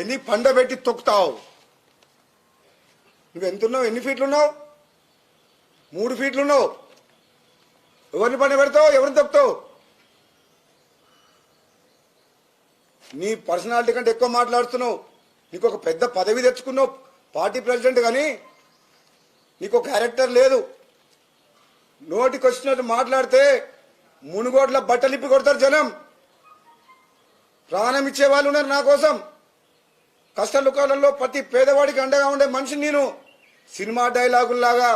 ఎన్ని పండబెట్టి తొక్కుతావు? నువ్వు ఎంతున్నావు? ఎన్ని ఫీట్లు ఉన్నావు మూడు ఫీట్లు ఉన్నావు ఎవరిని పండ పెడతావు? ఎవరిని తొక్కుతావు? నీ పర్సనాలిటీ కంటే ఎక్కువ మాట్లాడుతున్నావు. నీకు ఒక పెద్ద పదవి తెచ్చుకున్నావు పార్టీ ప్రెసిడెంట్ కానీ నీకు క్యారెక్టర్ లేదు. నోటికి వచ్చినట్టు మాట్లాడితే మునుగోట్ల బట్టలిప్పి కొడతారు జనం. ప్రాణం ఇచ్చే వాళ్ళు ఉన్నారు నా కోసం. కష్టలుకాలలో ప్రతి పేదవాడికి అండగా ఉండే మనిషి నేను సినిమా డైలాగుల్లాగా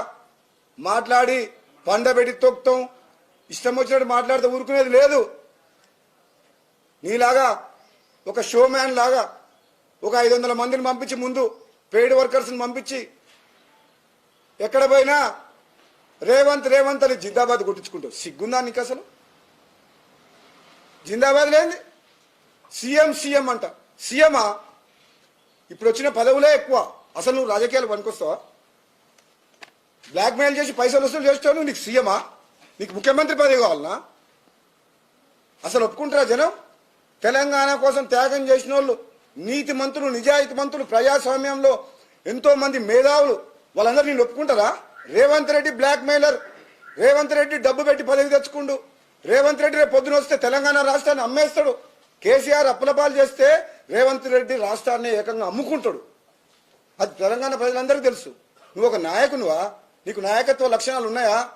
మాట్లాడి పండబెట్టి తొక్కుతాం. ఇష్టం వచ్చినట్టు మాట్లాడితే ఊరుకునేది లేదు. నీలాగా ఒక షో మ్యాన్ లాగా ఒక ఐదు వందల మందిని పంపించి ముందు పెయిడ్ వర్కర్స్ని పంపించి ఎక్కడ పోయినా రేవంత్ రేవంత్ అని జిందాబాద్ కొట్టించుకుంటావు. సిగ్గుందా నీకు అసలు? జిందాబాద్ లేని సీఎం సీఎం అంట. సీఎమా? ఇప్పుడు వచ్చిన పదవులే ఎక్కువ. అసలు నువ్వు రాజకీయాలు పనికొస్తావా? బ్లాక్మెయిల్ చేసి పైసలు వసూలు చేస్తావు నువ్వు? నీకు సీఎమా? నీకు ముఖ్యమంత్రి పదవి కావాలనా? అసలు ఒప్పుకుంటారా జనం? తెలంగాణ కోసం త్యాగం చేసిన వాళ్ళు నీతి మంత్రులు నిజాయితీ మంత్రులు ప్రజాస్వామ్యంలో ఎంతో మంది మేధావులు వాళ్ళందరూ నేను ఒప్పుకుంటారా? రేవంత్ రెడ్డి బ్లాక్ మెయిలర్ రేవంత్ రెడ్డి డబ్బు పెట్టి పదవి తెచ్చుకుండు. రేవంత్ రెడ్డి రేపు పొద్దున వస్తే తెలంగాణ రాష్ట్రాన్ని అమ్మేస్తాడు. కేసీఆర్ అప్పులపాలు చేస్తే రేవంత్ రెడ్డి రాష్ట్రాన్ని ఏకంగా అమ్ముకుంటాడు. అది తెలంగాణ ప్రజలందరికీ తెలుసు. నువ్వు ఒక నాయకునివా? నీకు నాయకత్వ లక్షణాలు ఉన్నాయా?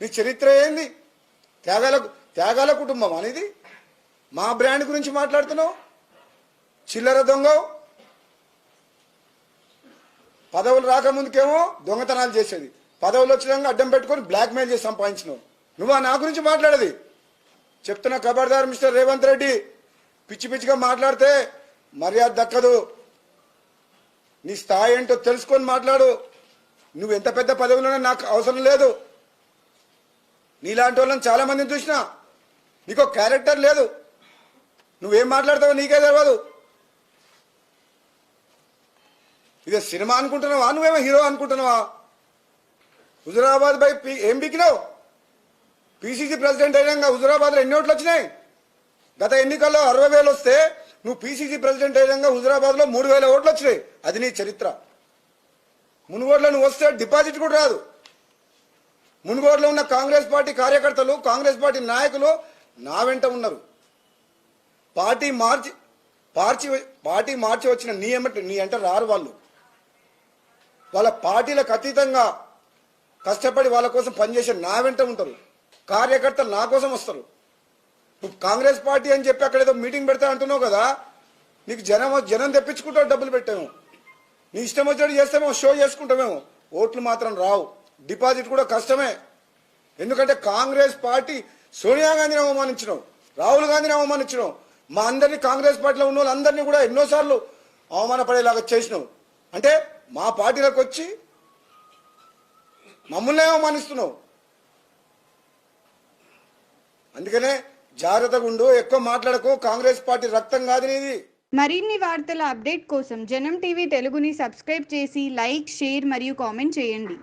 నీ చరిత్ర ఏంది? త్యాగాల త్యాగాల కుటుంబం అనేది మా బ్రాండ్ గురించి మాట్లాడుతున్నావు? చిల్లర దొంగ పదవులు రాకముందుకేమో దొంగతనాలు చేసేది. పదవులు వచ్చినాక అడ్డం పెట్టుకొని బ్లాక్మెయిల్ చేసి సంపాదించినావు. నువ్వు నా గురించి మాట్లాడేది? చెప్తున్నా ఖబర్దార్ మిస్టర్ రేవంత్ రెడ్డి పిచ్చి పిచ్చిగా మాట్లాడితే మర్యాద దక్కదు. నీ స్థాయి ఏంటో తెలుసుకొని మాట్లాడు. నువ్వు ఎంత పెద్ద పదవిలో నాకు అవసరం లేదు. నీలాంటి వాళ్ళని చాలా మందిని చూసినా. నీకు క్యారెక్టర్ లేదు. నువ్వేం మాట్లాడతావో నీకే తెలియదు ఇదే సినిమా అనుకుంటున్నావా? నువ్వేమో హీరో అనుకుంటున్నావా? హుజురాబాద్ బై ఏం బిక్కినావు? పిసిసి ప్రెసిడెంట్ అయినాక హుజురాబాద్లో ఎన్ని ఓట్లు వచ్చినాయి? గత ఎన్నికల్లో అరవై వేలు వస్తే నువ్వు పిసిసి ప్రెసిడెంట్ అయినాక హుజురాబాద్లో మూడు వేల ఓట్లు వచ్చినాయి. అది నీ చరిత్ర. మునుగోడులో నువ్వు వస్తే డిపాజిట్ కూడా రాదు. మునుగోడులో ఉన్న కాంగ్రెస్ పార్టీ కార్యకర్తలు కాంగ్రెస్ పార్టీ నాయకులు నా వెంట ఉన్నారు. పార్టీ మార్చి పార్చి పార్టీ మార్చి వచ్చిన నీ ఎమ్మట నీ అంటే రారు వాళ్ళు. వాళ్ళ పార్టీలకు అతీతంగా కష్టపడి వాళ్ళ కోసం పనిచేసే నా వెంట ఉంటారు. కార్యకర్తలు నా కోసం వస్తారు. నువ్వు కాంగ్రెస్ పార్టీ అని చెప్పి అక్కడ ఏదో మీటింగ్ పెడతా అంటున్నావు కదా నీకు జనం జనం తెప్పించుకుంటావు డబ్బులు పెట్టాము. నీ ఇష్టం వచ్చినట్టు చేస్తామేమో షో చేసుకుంటామేమో. ఓట్లు మాత్రం రావు. డిపాజిట్ కూడా కష్టమే. ఎందుకంటే కాంగ్రెస్ పార్టీ సోనియా గాంధీని అవమానించడం రాహుల్ గాంధీని అవమానించడం మా అందరినీ కాంగ్రెస్ పార్టీలో ఉన్న వాళ్ళందరినీ కూడా ఎన్నోసార్లు అవమానపడేలాగా చేసినావు అంటే మా పార్టీలోకి వచ్చి మమ్మల్ని అవమానిస్తున్నావు. అందుకనే జాగ్రత్తగా ఉండు ఎక్కువ మాట్లాడకు కాంగ్రెస్ పార్టీ రక్తం కాదు నీది. మరిన్ని వార్తల అప్డేట్ కోసం జనం టీవీ తెలుగుని సబ్స్క్రైబ్ చేసి లైక్ షేర్ మరియు కామెంట్ చేయండి.